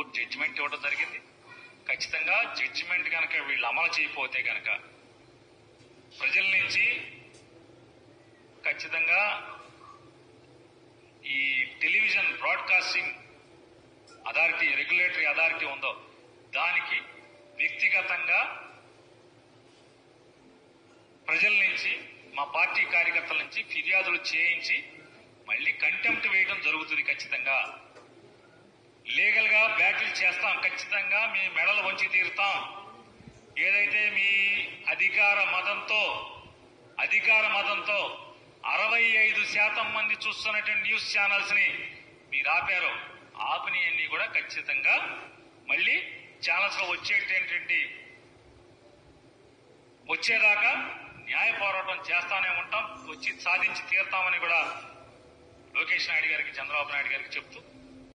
Court judgement ఇవ్వడం జరిగింది. ఖచ్చితంగా జడ్జిమెంట్ కనుక వీళ్ళు అమలు చేయకపోతే కనుక ప్రజల నుంచి ఖచ్చితంగా ఈ television broadcasting authority regulatory authority ఉందో దానికి వ్యక్తిగతంగా ప్రజల నుంచి మా పార్టీ కార్యకర్తల నుంచి ఫిర్యాదులు చేయించి మళ్ళీ కంటెంప్ట్ వేయడం జరుగుతుంది ఖచ్చితంగా. చేస్తాం ఖచ్చితంగా మీ మెడలు వంచి తీరుతాం. ఏదైతే మీ అధికార మతంతో అధికార మతంతో అరవై ఐదు శాతం మంది చూస్తున్నటువంటి న్యూస్ ఛానల్స్ని మీరు ఆపారు ఆపినవన్నీ కూడా ఖచ్చితంగా మళ్ళీ ఛానల్స్లో వచ్చేటటువంటి వచ్చేదాకా న్యాయ పోరాటం చేస్తానే ఉంటాం వచ్చి సాధించి తీరుతామని కూడా లోకేష్ నాయుడు గారికి చంద్రబాబు నాయుడు గారికి చెప్తూ